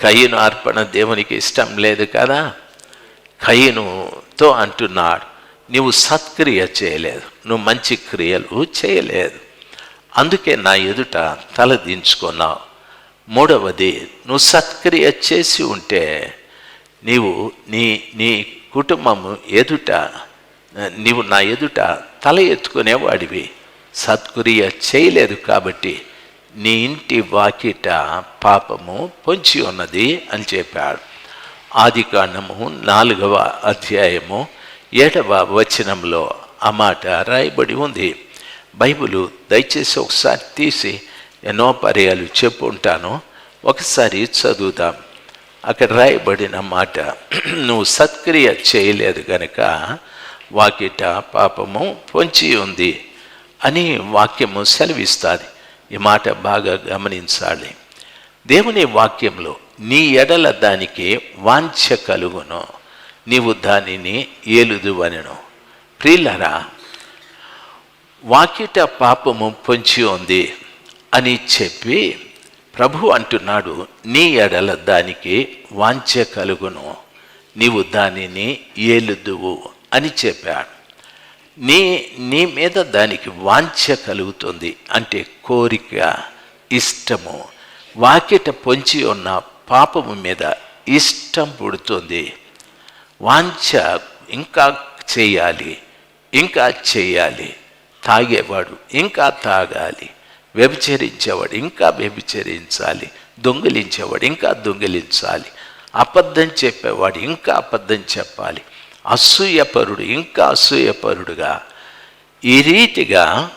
కయ్యను అర్పణ దేవునికి ఇష్టం లేదు కదా? కయ్యనుతో అంటున్నాడు నువ్వు సత్క్రియ చేయలేదు నువ్వు మంచి క్రియలు చేయలేదు. అందుకే నా ఎదుట తల దించుకున్నావు. మూడవది నువ్వు సత్క్రియ చేసి ఉంటే నీవు నీ నీ కుటుంబము ఎదుట నీవు నా ఎదుట తల ఎత్తుకునేవాడివి. సత్క్రియ చేయలేదు కాబట్టి నీ ఇంటి వాకిట పాపము పొంచి ఉన్నది అని చెప్పాడు. ఆది కాండము నాలుగవ అధ్యాయము ఏడవ వచనంలో ఆ మాట రాయబడి ఉంది. బైబిలు దయచేసి ఒకసారి తీసి ఎన్నో పర్యాలు చెప్పుంటాను ఒకసారి చదువుదాం. అక్కడ రాయబడిన మాట నువ్వు సత్క్రియ చేయలేదు గనక వాకిట పాపము పొంచి ఉంది అని వాక్యము సెలవిస్తుంది. ఈ మాట బాగా గమనించాలి. దేవుని వాక్యంలో నీ ఎడల దానికి వాంఛ కలుగును నీవు దానిని ఏలుదువనెను. ప్రియులరా వాకిట పాపము పొంచి ఉంది అని చెప్పి ప్రభు అంటున్నాడు నీ ఎడల దానికి వాంఛ కలుగును నీవు దానిని ఏలుదువు అని చెప్పాడు. నీ నీ మీద దానికి వాంఛ కలుగుతుంది అంటే కోరిక ఇష్టము వాకిట పొంచి ఉన్న పాపము మీద ఇష్టం పుడుతుంది. వాంఛ ఇంకా చేయాలి ఇంకా చేయాలి తాగేవాడు ఇంకా తాగాలి వ్యభిచరించేవాడు ఇంకా వ్యభిచరించాలి దొంగిలించేవాడు ఇంకా దొంగిలించాలి అబద్ధం చెప్పేవాడు ఇంకా అబద్ధం చెప్పాలి అసూయపరుడు ఇంకా అసూయపరుడుగా ఈ రీతిగా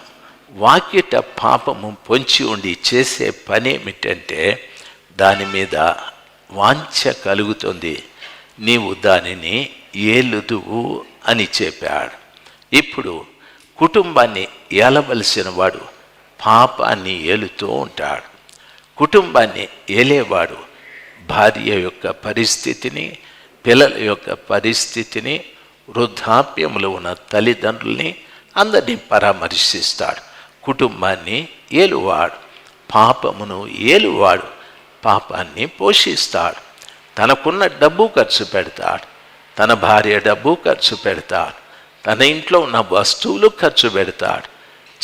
వాకిట పాపము పొంచి ఉండి చేసే పని ఏమిటంటే దాని మీద వాంఛ కలుగుతుంది. నీవు దానిని ఏలుదువు అని చెప్పాడు. ఇప్పుడు కుటుంబాన్ని ఏలవలసిన వాడు పాపాన్ని ఏలుతూ ఉంటాడు. కుటుంబాన్ని ఏలేవాడు భార్య యొక్క పరిస్థితిని పిల్లల యొక్క పరిస్థితిని వృద్ధాప్యములో ఉన్న తల్లిదండ్రుల్ని అందరినీ పరామర్శిస్తాడు. కుటుంబాన్ని ఏలువాడు పాపమును ఏలువాడు పాపాన్ని పోషిస్తాడు. తనకున్న డబ్బు ఖర్చు పెడతాడు తన భార్య డబ్బు ఖర్చు పెడతాడు తన ఇంట్లో ఉన్న వస్తువులు ఖర్చు పెడతాడు.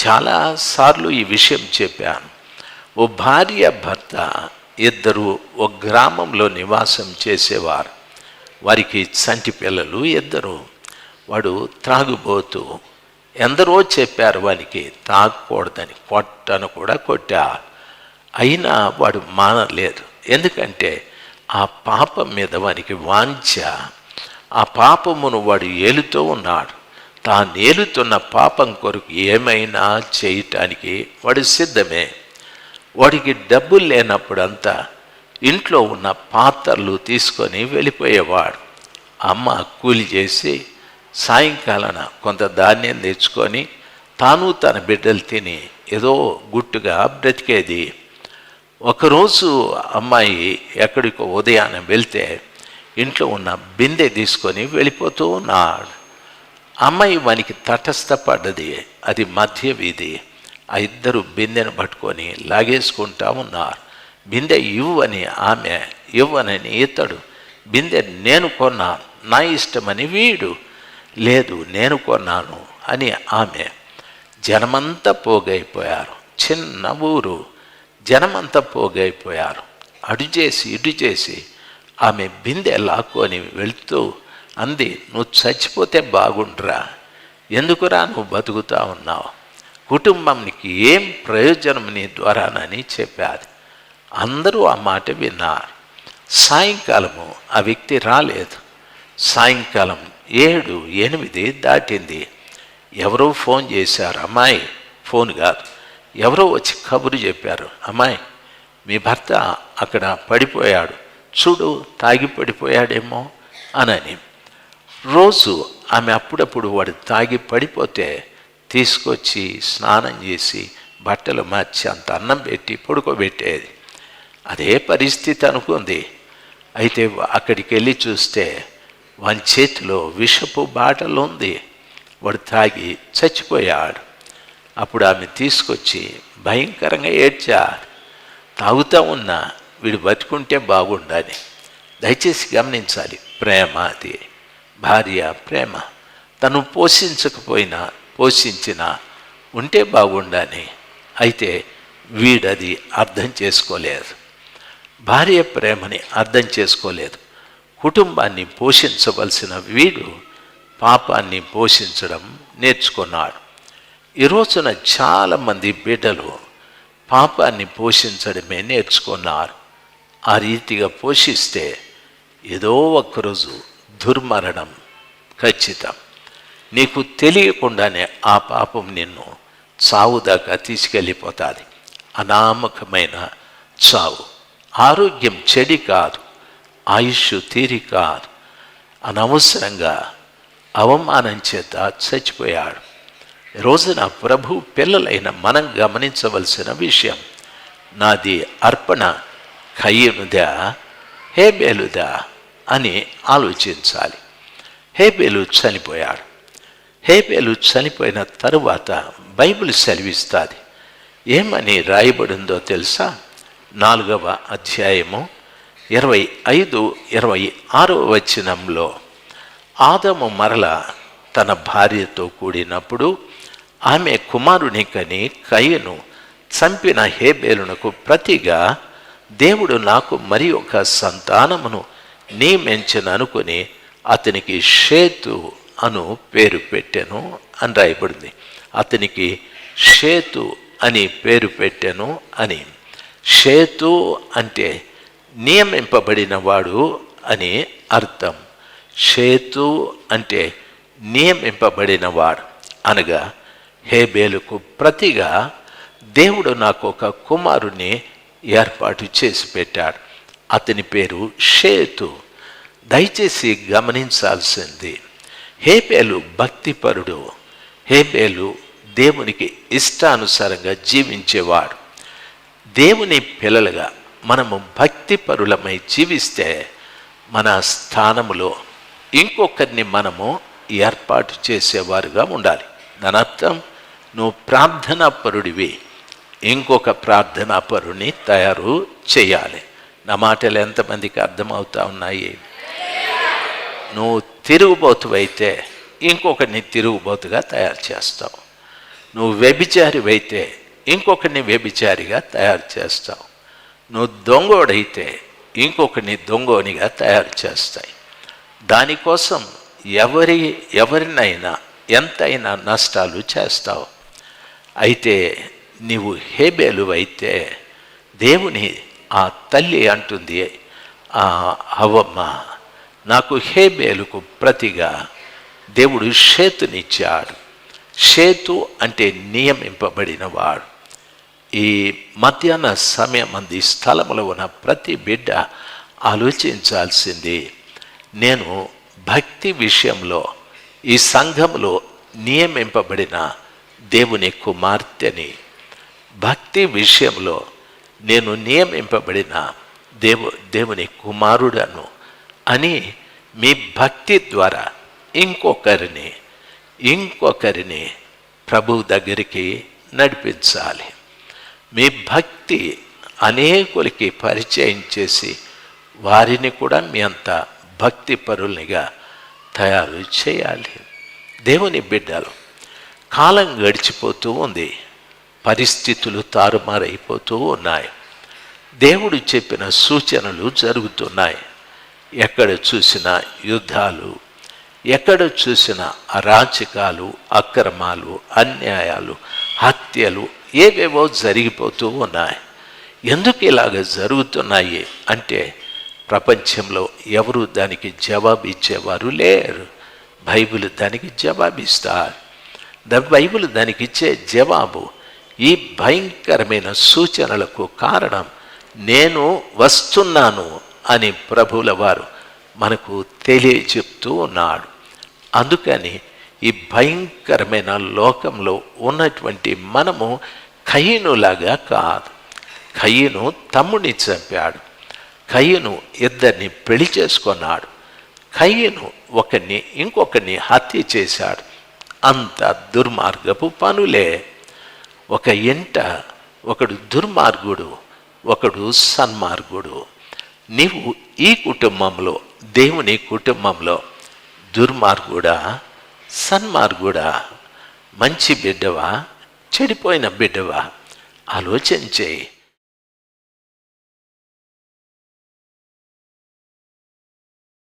చాలాసార్లు ఈ విషయం చెప్పాను. ఓ భార్య భర్త ఇద్దరు ఒక గ్రామంలో నివాసం చేసేవారు. వారికి చంటి పిల్లలు ఇద్దరు. వాడు త్రాగుబోతూ ఎందరో చెప్పారు వానికి తాగకూడదని కొట్టను కూడా కొట్టా. అయినా వాడు మానలేదు. ఎందుకంటే ఆ పాపం మీద వానికి వాంఛ. ఆ పాపమును వాడు ఏలుతూ ఉన్నాడు. తాను ఏలుతున్న పాపం కొరకు ఏమైనా చేయటానికి వాడు సిద్ధమే. వాడికి డబ్బులు లేనప్పుడంతా ఇంట్లో ఉన్న పాత్రలు తీసుకొని వెళ్ళిపోయేవాడు. అమ్మ కూలి చేసి సాయంకాలన కొంత ధాన్యం తెచ్చుకొని తాను తన బిడ్డలు తిని ఏదో గుట్టుగా బ్రతికేది. ఒకరోజు అమ్మాయి ఎక్కడికో ఉదయాన్నే వెళ్తే ఇంట్లో ఉన్న బిందె తీసుకొని వెళ్ళిపోతూ ఉన్నాడు. అమ్మాయి వానికి తటస్థపడ్డది. అది మధ్య వీధి. ఆ ఇద్దరు బిందెను పట్టుకొని లాగేసుకుంటా ఉన్నారు. బిందె ఇవ్వని ఆమె ఇవ్వనని ఇతడు. బిందె నేను కొన్నా నా ఇష్టమని వీడు. లేదు నేను కొన్నాను అని ఆమె. జనమంతా పోగైపోయారు చిన్న ఊరు. జనమంతా పోగైపోయారు. అడు చేసి ఇటు చేసి ఆమె బిందె లాక్కొని వెళ్తూ అంది నువ్వు చచ్చిపోతే బాగుండ్రా. ఎందుకురా నువ్వు బతుకుతా ఉన్నావు? కుటుంబానికి ఏం ప్రయోజనం నీ ద్వారానని చెప్పాది. అందరూ ఆ మాట విన్నారు. సాయంకాలము ఆ వ్యక్తి రాలేదు. సాయంకాలం ఏడు ఎనిమిది దాటింది. ఎవరో ఫోన్ చేశారు అమ్మాయి ఫోన్ కాదు. ఎవరో వచ్చి కబురు చెప్పారు అమ్మాయి మీ భర్త అక్కడ పడిపోయాడు. చూడు తాగి పడిపోయాడేమో అనని. రోజు ఆమె అప్పుడప్పుడు వాడు తాగి పడిపోతే తీసుకొచ్చి స్నానం చేసి బట్టలు మార్చి అంత అన్నం పెట్టి పడుకోబెట్టేది. అదే పరిస్థితి అనుకుంది. అయితే అక్కడికి వెళ్ళి చూస్తే వాని చేతిలో విషపు బాటలు ఉంది వాడు తాగి చచ్చిపోయాడు. అప్పుడు ఆమె తీసుకొచ్చి భయంకరంగా ఏడ్చారు. తాగుతూ ఉన్నా వీడు బతుకుంటే బాగుండాలి. దయచేసి గమనించాలి. ప్రేమ అది. భార్య ప్రేమ. తను పోషించకపోయినా పోషించినా ఉంటే బాగుండాలి. అయితే వీడది అర్థం చేసుకోలేదు. భార్య ప్రేమని అర్థం చేసుకోలేదు. కుటుంబాన్ని పోషించవలసిన వీడు పాపాన్ని పోషించడం నేర్చుకున్నాడు. ఈరోజున చాలామంది బిడ్డలు పాపాన్ని పోషించడమే నేర్చుకున్నారు. ఆ రీతిగా పోషిస్తే ఏదో ఒక్కరోజు దుర్మరణం ఖచ్చితం. నీకు తెలియకుండానే ఆ పాపం నిన్ను చావు దాకా తీసుకెళ్ళిపోతుంది. అనామకమైన చావు. ఆరోగ్యం చెడి కాదు ఆయుష్ తీరి కాదు. అనవసరంగా అవమానం చేత చచ్చిపోయాడు. రోజున ప్రభు పిల్లలైన మనం గమనించవలసిన విషయం నాది అర్పణ కయ్యనుదా హేబేలుదా అని ఆలోచించాలి. హేబేలు చనిపోయాడు. హేబేలు చనిపోయిన తరువాత బైబిల్ సెలవిస్తుంది. ఏమని రాయబడిందో తెలుసా? నాలుగవ అధ్యాయము ఇరవై ఐదు ఇరవై ఆరవ వచనంలో ఆదము మరల తన భార్యతో కూడినప్పుడు ఆమె కుమారుని కని కయ్యను చంపిన హేబేలునకు ప్రతిగా దేవుడు నాకు మరి ఒక సంతానమును నియమించననుకుని అతనికి షేతు అను పేరు పెట్టెను అని రాయబడింది. అతనికి షేతు అని పేరు పెట్టెను అని. షేతు అంటే నియమింపబడినవాడు అని అర్థం. షేతు అంటే నియమింపబడినవాడు. అనగా హేబేలుకు ప్రతిగా దేవుడు నాకు ఒక కుమారుని ఏర్పాటు చేసి పెట్టాడు. అతని పేరు షేతు. దయచేసి గమనించాల్సింది హేబేలు భక్తిపరుడు. హేబేలు దేవునికి ఇష్టానుసారంగా జీవించేవాడు. దేవుని పిల్లలుగా మనము భక్తిపరులమై జీవిస్తే మన స్థానములో ఇంకొకరిని మనము ఏర్పాటు చేసేవారుగా ఉండాలి. దాని అర్థం నువ్వు ప్రార్థనా పరుడివి ఇంకొక ప్రార్థనా పరుని తయారు చేయాలి. నా మాటలు ఎంతమందికి అర్థమవుతా ఉన్నాయి? నువ్వు తిరుగుబోతువైతే ఇంకొకరిని తిరుగుబోతుగా తయారు చేస్తావు. నువ్వు వ్యభిచారివైతే ఇంకొకరిని వ్యభిచారిగా తయారు చేస్తావు. నువ్వు దొంగోడైతే ఇంకొకరిని దొంగోనిగా తయారు చేస్తాయి. దానికోసం ఎవరి ఎవరినైనా ఎంతైనా నష్టాలు చేస్తావు. అయితే నీవు హేబేలు అయితే దేవుని ఆ తల్లి అంటుంది ఆ అవ్వమ్మ నాకు హేబేలుకు ప్రతిగా దేవుడు షేతునిచ్చాడు. షేతు అంటే నియమింపబడినవాడు. ఈ మధ్యాహ్న సమయం అంది. స్థలములో ఉన్న ప్రతి బిడ్డ ఆలోచించాల్సింది నేను భక్తి విషయంలో ఈ సంఘంలో నియమింపబడిన దేవుని కుమార్తెని భక్తి విషయంలో నేను నియమింపబడిన దేవు దేవుని కుమారుడను అని మీ భక్తి ద్వారా ఇంకొకరిని ఇంకొకరిని ప్రభు దగ్గరికి నడిపించాలి. మీ భక్తి అనేకులకి పరిచయం చేసి వారిని కూడా మీ అంత భక్తి పరుల్నిగా తయారు చేయాలి. దేవుని బిడ్డలు కాలం గడిచిపోతూ ఉంది. పరిస్థితులు తారుమారైపోతూ ఉన్నాయి. దేవుడు చెప్పిన సూచనలు జరుగుతున్నాయి. ఎక్కడ చూసినా యుద్ధాలు ఎక్కడ చూసినా అరాచకాలు అక్రమాలు అన్యాయాలు హత్యలు ఏవేవో జరిగిపోతూ ఉన్నాయి. ఎందుకు ఇలాగ జరుగుతున్నాయి? అంటే ప్రపంచంలో ఎవరు దానికి జవాబు ఇచ్చేవారు లేరు. బైబిల్ దానికి జవాబిస్తారు ద బైబిల్ దానికి ఇచ్చే జవాబు ఈ భయంకరమైన సూచనలకు కారణం నేను వస్తున్నాను అని ప్రభువుల వారు మనకు తెలియచెప్తూ ఉన్నాడు. అందుకని ఈ భయంకరమైన లోకంలో ఉన్నటువంటి మనము కయ్యనులాగా కాదు. కయ్యను తమ్ముడిని చంపాడు. కయ్యను ఇద్దరిని పెళ్ళి చేసుకున్నాడు. కయ్యను ఒకరిని ఇంకొకరిని హత్య చేశాడు. అంత దుర్మార్గపు పనులే. ఒక ఇంట ఒకడు దుర్మార్గుడు ఒకడు సన్మార్గుడు. నీవు ఈ కుటుంబంలో దేవుని కుటుంబంలో దుర్మార్గుడా? సన్మార్గుడా మంచి బిడ్డవా? చెడిపోయిన బిడ్డవా? ఆలోచన చేయి.